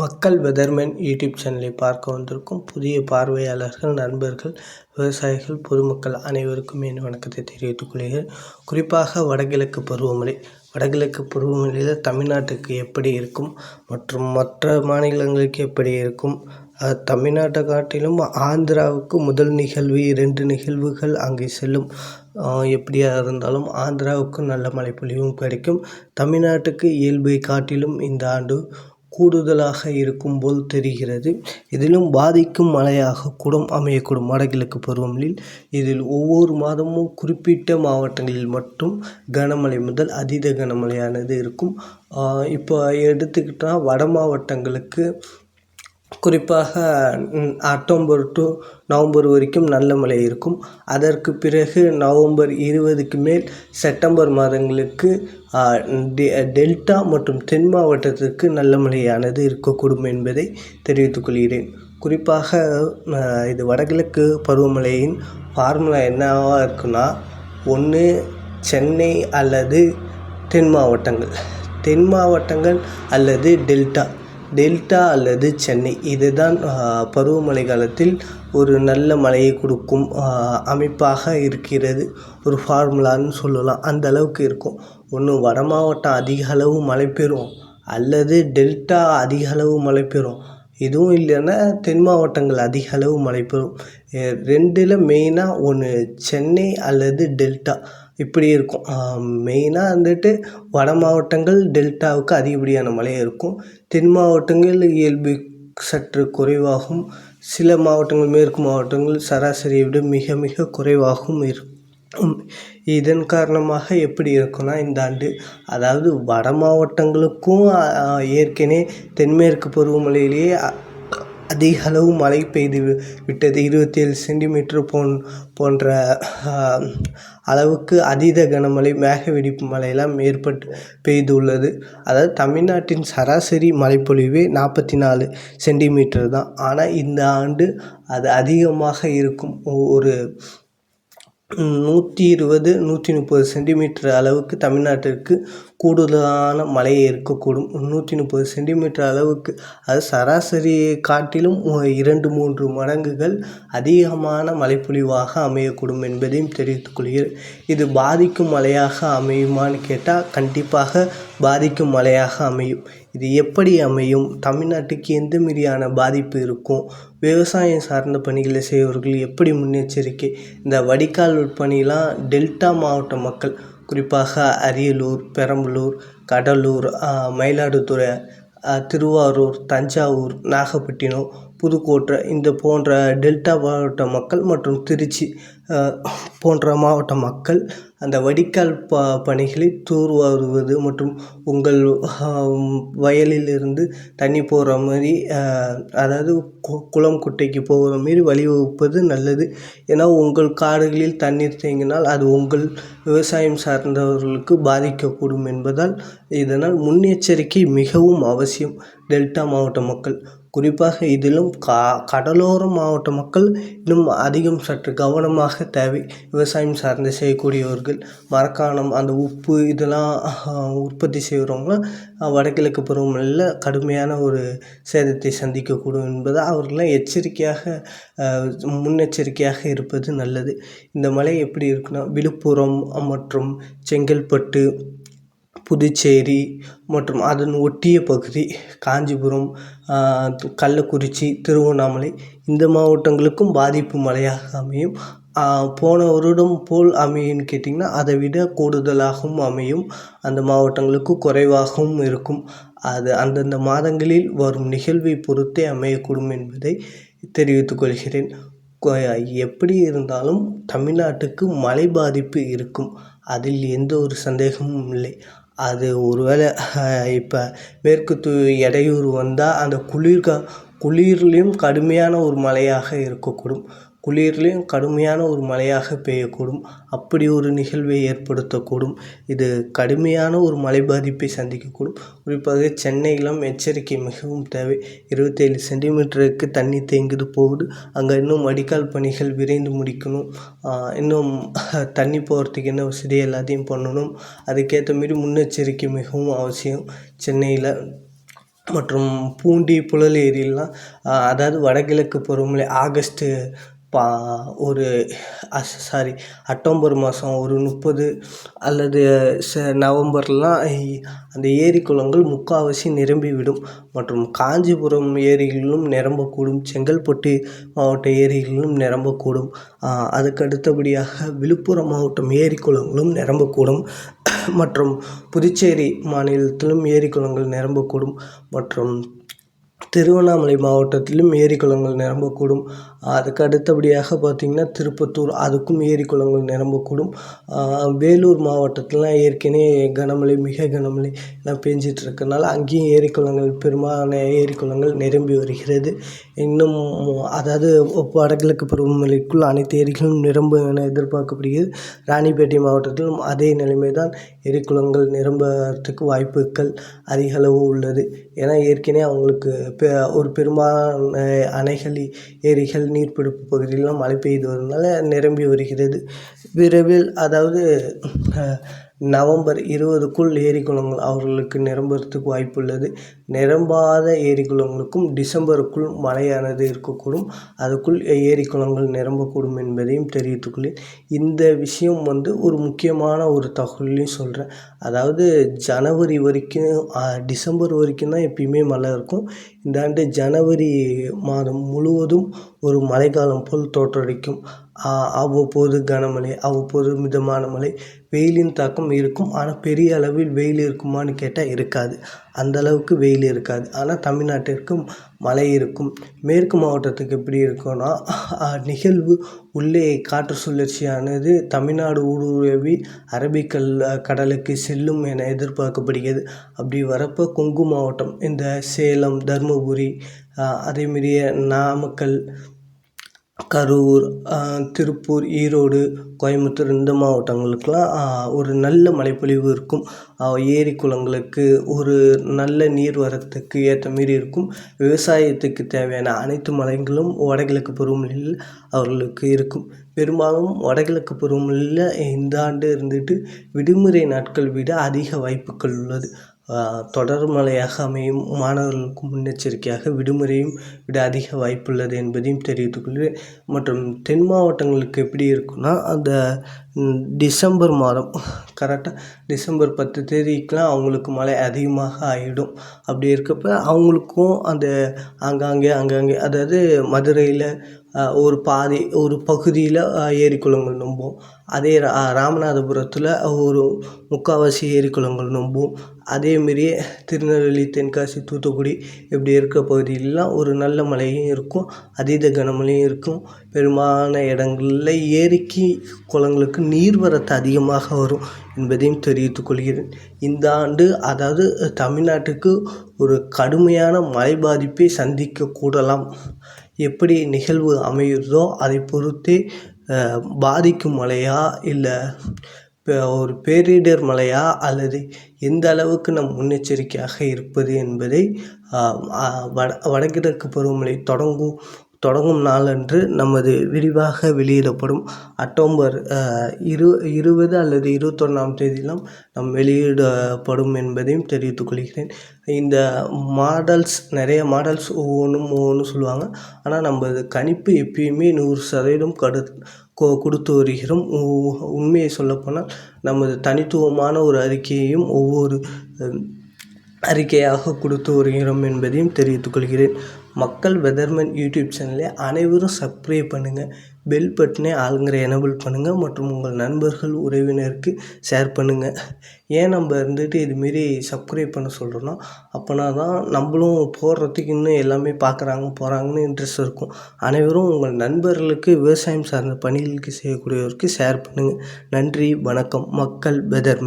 மக்கள் weatherman YouTube சேனலை பார்க்க வந்திருக்கும் புதிய பார்வையாளர்கள் நண்பர்கள் விவசாயிகள் பொதுமக்கள் அனைவருக்கும் என் வணக்கத்தை தெரிவித்துக் கொள்கிறேன். குறிப்பாக வடகிழக்கு பருவமழை. வடகிழக்கு பருவமழையில் தமிழ்நாட்டுக்கு எப்படி இருக்கும்? மற்றும் மற்ற மாநிலங்களுக்கு எப்படி இருக்கும்? தமிழ்நாட்டை காட்டிலும் ஆந்திராவுக்கு முதல் நிகழ்வு இரண்டு நிகழ்வுகள் அங்கே செல்லும். எப்படியாக இருந்தாலும் ஆந்திராவுக்கு நல்ல மழைப்பொழிவும் கிடைக்கும். தமிழ்நாட்டுக்கு இயல்பை காட்டிலும் இந்த ஆண்டு கூடுதலாக இருக்கும் போல் தெரிகிறது. இதிலும் பாதிக்கும் மழையாக கூட அமையக்கூடும் வடகிழக்கு பருவமழையில். இதில் ஒவ்வொரு மாதமும் குறிப்பிட்ட மாவட்டங்களில் மட்டும் கனமழை முதல் அதீத கனமழையானது இருக்கும். இப்போ எடுத்துக்கிட்டால் வட மாவட்டங்களுக்கு குறிப்பாக அக்டோபர் டு நவம்பர் வரைக்கும் நல்ல மழை இருக்கும். அதற்கு பிறகு நவம்பர் இருபதுக்கு மேல் செப்டம்பர் மாதங்களுக்கு டெல்டா மற்றும் தென் மாவட்டத்திற்கு நல்ல மழையானது இருக்கக்கூடும் என்பதை தெரிவித்துக் கொள்கிறேன். குறிப்பாக இது வடகிழக்கு பருவமழையின் ஃபார்முலா என்னவாக இருக்குன்னா ஒன்று சென்னை அல்லது தென் மாவட்டங்கள். தென் மாவட்டங்கள் அல்லது டெல்டா. டெல்டா அல்லது சென்னை. இதுதான் பருவமழை காலத்தில் ஒரு நல்ல மழையை கொடுக்கும் அமைப்பாக இருக்கிறது. ஒரு ஃபார்முலான்னு சொல்லலாம். அந்த அளவுக்கு இருக்கும். ஒன்று வட மாவட்டம் அதிக அளவு மழை பெறும் அல்லது டெல்டா அதிக அளவு மழை பெறும். இதுவும் இல்லைன்னா தென் மாவட்டங்கள் அதிக அளவு மழை பெறும். ரெண்டில் மெயினாக ஒன்று சென்னை அல்லது டெல்டா. இப்படி இருக்கும். மெயினாக வந்துட்டு வட மாவட்டங்கள் டெல்டாவுக்கு அதிகப்படியான மழை இருக்கும். தென் மாவட்டங்களில் இயல்பு சற்று குறைவாகவும் சில மாவட்டங்கள் மேற்கு மாவட்டங்கள் சராசரியை விட மிக மிக குறைவாகவும் இருக்கும். இதன் காரணமாக எப்படி இருக்குன்னா இந்த ஆண்டு அதாவது வட மாவட்டங்களுக்கும் ஏற்கனவே தென்மேற்கு பருவமழையிலேயே அதிக அளவு மழை பெய்து விட்டது. இருபத்தி ஏழு சென்டிமீட்டர் போன் போன்ற அளவுக்கு அதீத கனமழை மேக வெடிப்பு மழையெல்லாம் ஏற்பட்டு பெய்துள்ளது. அதாவது தமிழ்நாட்டின் சராசரி மழைப்பொழிவே நாற்பத்தி நாலு சென்டிமீட்டர் தான். ஆனால் இந்த ஆண்டு அது அதிகமாக இருக்கும். ஒரு நூற்றி இருபது நூற்றி முப்பது சென்டிமீட்டர் அளவுக்கு தமிழ்நாட்டிற்கு கூடுதலான மழை இருக்கக்கூடும் நூற்றி முப்பது சென்டிமீட்டர் அளவுக்கு. அது சராசரியை காட்டிலும் இரண்டு மூன்று மடங்குகள் அதிகமான மழைப்பொழிவாக அமையக்கூடும் என்பதையும் தெரிவித்துக் கொள்கிறேன். இது பாதிக்கும் மழையாக அமையுமான்னு கேட்டால் கண்டிப்பாக பாதிக்கும் மழையாக அமையும். இது எப்படி அமையும்? தமிழ்நாட்டுக்கு எந்த மாதிரியான பாதிப்பு இருக்கும்? விவசாயம் சார்ந்த பணிகளை செய்பவர்கள் எப்படி முன்னெச்சரிக்கை? இந்த வடிகால் பணிலாம் டெல்டா மாவட்ட மக்கள் குறிப்பாக அரியலூர் பெரம்பலூர் கடலூர் மயிலாடுதுறை திருவாரூர் தஞ்சாவூர் நாகப்பட்டினம் புதுக்கோட்டை இந்த போன்ற டெல்டா மாவட்ட மக்கள் மற்றும் திருச்சி போன்ற மாவட்ட மக்கள் அந்த வடிகால் ப பணிகளை தூர்வாருவது மற்றும் உங்கள் வயலிலிருந்து தண்ணி போகிற மாதிரி அதாவது கு குளம் குட்டைக்கு போகிற மாரி வழிவகுப்பது நல்லது. ஏன்னா உங்கள் காடுகளில் தண்ணீர் தேங்கினால் அது உங்கள் விவசாயம் சார்ந்தவர்களுக்கு பாதிக்கக்கூடும் என்பதால் இதனால் முன்னெச்சரிக்கை மிகவும் அவசியம். டெல்டா மாவட்ட மக்கள் குறிப்பாக இதிலும் கா கடலோர மாவட்ட மக்கள் இன்னும் அதிகம் சற்று கவனமாக தேவை விவசாயம் சார்ந்து செய்யக்கூடியவர்கள். மரக்காணம் அந்த உப்பு இதெல்லாம் உற்பத்தி செய்கிறவங்களாம் வடகிழக்கு பருவமழையில் கடுமையான ஒரு சேதத்தை சந்திக்கக்கூடும் என்பதை அவர்கள்லாம் எச்சரிக்கையாக முன்னெச்சரிக்கையாக இருப்பது நல்லது. இந்த மழை எப்படி இருக்குன்னா விழுப்புரம் மற்றும் செங்கல்பட்டு புதுச்சேரி மற்றும் அதன் ஒட்டிய பகுதி காஞ்சிபுரம் கள்ளக்குறிச்சி திருவண்ணாமலை இந்த மாவட்டங்களுக்கும் பாதிப்பு மழையாக அமையும். போன வருடம் போல் அமையும்னு கேட்டிங்கன்னா அதை விட கூடுதலாகவும் அமையும். அந்த மாவட்டங்களுக்கு குறைவாகவும் இருக்கும். அது அந்தந்த மாதங்களில் வரும் நிகழ்வை பொறுத்தே அமையக்கூடும் என்பதை தெரிவித்துக் கொள்கிறேன். எப்படி இருந்தாலும் தமிழ்நாட்டுக்கு மழை பாதிப்பு இருக்கும். அதில் எந்த ஒரு சந்தேகமும் இல்லை. அது ஒரு வேளை இப்போ மேற்கு து இடையூறு வந்தால் அந்த குளிர்கா குளிர்லேயும் கடுமையான ஒரு மழையாக இருக்கக்கூடும். குளிர்லேயும் கடுமையான ஒரு மழையாக பெய்யக்கூடும். அப்படி ஒரு நிகழ்வை ஏற்படுத்தக்கூடும். இது கடுமையான ஒரு மழை பாதிப்பை சந்திக்கக்கூடும். குறிப்பாக சென்னையிலும் எச்சரிக்கை மிகவும் தேவை. இருபத்தேழு சென்டிமீட்டருக்கு தண்ணி தேங்குது போகுது. அங்கே இன்னும் வடிகால் பணிகள் விரைந்து முடிக்கணும். இன்னும் தண்ணி போகிறதுக்கு என்ன வசதி எல்லாத்தையும் பண்ணணும். அதுக்கேற்ற மாரி முன்னெச்சரிக்கை மிகவும் அவசியம். சென்னையில் மற்றும் பூண்டி புழல் ஏரியெல்லாம் அதாவது வடகிழக்கு பருவமழை ஆகஸ்ட்டு பா ஒரு அஸ் சாரி அக்டோபர் மாதம் ஒரு முப்பது அல்லது ச நவம்பர்லாம் அந்த ஏரி குளங்கள் முக்கால்வாசி நிரம்பி விடும் மற்றும் காஞ்சிபுரம் ஏரிகளிலும் நிரம்பக்கூடும். செங்கல்பட்டு மாவட்ட ஏரிகளிலும் நிரம்பக்கூடும். அதுக்கு அடுத்தபடியாக விழுப்புரம் மாவட்டம் ஏரி குளங்களும் நிரம்பக்கூடும். மற்றும் புதுச்சேரி மாநிலத்திலும் ஏரி குளங்கள் நிரம்பக்கூடும். மற்றும் திருவண்ணாமலை மாவட்டத்திலும் ஏரி குளங்கள் நிரம்பக்கூடும். அதுக்கு அடுத்தபடியாக பார்த்திங்கன்னா திருப்பத்தூர் அதுக்கும் ஏரி குளங்கள் நிரம்பக்கூடும். வேலூர் மாவட்டத்திலலாம் ஏற்கனவே கனமழை மிக கனமழை எல்லாம் பெஞ்சிட்டு இருக்கனால அங்கேயும் ஏரி குளங்கள் பெரும்பாலான ஏரி குளங்கள் நிரம்பி வருகிறது. இன்னும் அதாவது வடகிழக்கு பருவமழைக்குள் அனைத்து ஏரிகளும் நிரம்பும் என எதிர்பார்க்கப்படுகிறது. ராணிப்பேட்டை மாவட்டத்திலும் அதே நிலைமை தான் ஏரி குளங்கள் நிரம்புறதுக்கு வாய்ப்புகள் அதிக அளவு உள்ளது. ஏன்னா ஏற்கனவே அவங்களுக்கு பெ ஒரு பெரும்பாலான அணைகள் ஏரிகள் நீர்ப்பிடிப்பு பகுதிகளெலாம் மழை பெய்து வரதுனால நிரம்பி வருகிறது. விரைவில் அதாவது நவம்பர் இருபதுக்குள் ஏரி குளங்கள் அவர்களுக்கு நிரம்புறதுக்கு வாய்ப்புள்ளது. நிரம்பாத ஏரி குளங்களுக்கும் டிசம்பருக்குள் மழையானது இருக்கக்கூடும். அதுக்குள் ஏரி குளங்கள் நிரம்பக்கூடும் என்பதையும் தெரிவித்துக்கொள்ளேன் இந்த விஷயம் வந்து ஒரு முக்கியமான ஒரு தகவலையும் சொல்கிறேன் அதாவது ஜனவரி வரைக்கும் டிசம்பர் வரைக்கும் தான் எப்பயுமே மழை இருக்கும். இந்த ஆண்டு ஜனவரி மாதம் முழுவதும் ஒரு மழைக்காலம் போல் தோற்றடிக்கும். அவ்வப்போது கனமழை அவ்வப்போது மிதமான மழை. வெயிலின் தாக்கம் இருக்கும். ஆனால் பெரிய அளவில் வெயில் இருக்குமான்னு கேட்டால் இருக்காது. அந்த அளவுக்கு வெயில் இருக்காது. ஆனால் தமிழ்நாட்டிற்கும் மழை இருக்கும். மேற்கு மாவட்டத்துக்கு எப்படி இருக்கும்னா நிகழ்வு உள்ளே காற்று சுழற்சியானது தமிழ்நாடு ஊடுருவி அரபிக்கல் கடலுக்கு செல்லும் என எதிர்பார்க்கப்படுகிறது. அப்படி வரப்போ கொங்கு மாவட்டம் இந்த சேலம் தருமபுரி அதேமாரியே நாமக்கல் கரூர் திருப்பூர் ஈரோடு கோயம்புத்தூர் இந்த மாவட்டங்களுக்கெலாம் ஒரு நல்ல மழைப்பொழிவு இருக்கும். ஏரி குளங்களுக்கு ஒரு நல்ல நீர் வரத்துக்கு ஏற்ற மாரி இருக்கும். விவசாயத்துக்கு தேவையான அனைத்து மழைகளும் வடகிழக்கு பருவமழையில் அவர்களுக்கு இருக்கும். பெரும்பாலும் வடகிழக்கு பருவமழையில் இந்த ஆண்டு இருந்துட்டு விடுமுறை நாட்கள் விட அதிக வாய்ப்புகள் உள்ளது. தொடர் மழையாக அமையும். மாணவர்களுக்கு முன்னெச்சரிக்கையாக விடுமுறையும் விட அதிக வாய்ப்புள்ளது என்பதையும் தெரிவித்துக்கொள்கிறேன் மற்றும் தென் மாவட்டங்களுக்கு எப்படி இருக்குன்னா அந்த டிசம்பர் மாதம் கரெக்டாக டிசம்பர் பத்து தேதிக்கெலாம் அவங்களுக்கு மழை அதிகமாக ஆகிடும் அப்படி இருக்கப்போ அவங்களுக்கும் அந்த ஆங்காங்கே அங்கங்கே அதாவது மதுரையில் ஒரு பாதி ஒரு பகுதியில் ஏரி குளங்கள் நொம்பும். அதே ராமநாதபுரத்தில் ஒரு முக்கால்வாசி ஏரி குளங்கள் நொம்பும் அதேமாரியே திருநெல்வேலி தென்காசி தூத்துக்குடி இப்படி இருக்கிற பகுதியிலலாம் ஒரு நல்ல மழையும் இருக்கும் அதீத கனமழையும் இருக்கும். பெரும்பாலான இடங்களில் ஏரிக்கு குளங்களுக்கு நீர்வரத்து அதிகமாக வரும் என்பதையும் தெரிவித்துக் கொள்கிறேன். இந்த ஆண்டு அதாவது தமிழ்நாட்டுக்கு ஒரு கடுமையான மழை பாதிப்பை சந்திக்க கூடலாம். எப்படி நிகழ்வு அமையுதோ அதை பொறுத்தே பாதிக்கும் மழையா இல்லை ஒரு பேரிடர் மழையா அல்லது எந்த அளவுக்கு நம் முன்னெச்சரிக்கையாக இருப்பது என்பதை வட வடகிழக்கு பருவமழை தொடங்கும் தொடங்கும் நாளன்று நமது விரிவாக வெளியிடப்படும் அக்டோபர் இரு இருபது அல்லது இருபத்தொன்னாம் தேதியெலாம் நம் வெளியிடப்படும் என்பதையும் தெரிவித்துக் கொள்கிறேன். இந்த மாடல்ஸ் நிறைய மாடல்ஸ் ஒவ்வொன்றும் ஒவ்வொன்றும் சொல்லுவாங்க. ஆனால் நமது கணிப்பு எப்பயுமே நூறு சதவீதம் கடு கொ கொடுத்து வருகிறோம். உண்மையை சொல்லப்போனால் நமது தனித்துவமான ஒரு அறிக்கையையும் ஒவ்வொரு அறிக்கையாக கொடுத்து வருகிறோம் என்பதையும் தெரிவித்துக் கொள்கிறேன். மக்கள் வெதர்மேன் யூடியூப் சேனலை அனைவரும் சப்ஸ்கிரைப் பண்ணுங்கள் பெல் பட்டனை ஆளுங்கிற எனபிள் பண்ணுங்கள் மற்றும் உங்கள் நண்பர்கள் உறவினருக்கு ஷேர் பண்ணுங்கள் ஏன் நம்ம இருந்துட்டு இதுமாரி சப்ஸ்கிரைப் பண்ண சொல்கிறோன்னா அப்போனா தான் நம்மளும் போடுறதுக்கு இன்னும் எல்லாமே பார்க்குறாங்க போகிறாங்கன்னு இன்ட்ரெஸ்ட் இருக்கும். அனைவரும் உங்கள் நண்பர்களுக்கு விவசாயம் சார்ந்த பணிகளுக்கு செய்யக்கூடியவருக்கு ஷேர் பண்ணுங்கள் நன்றி வணக்கம். மக்கள் வெதர்மேன்.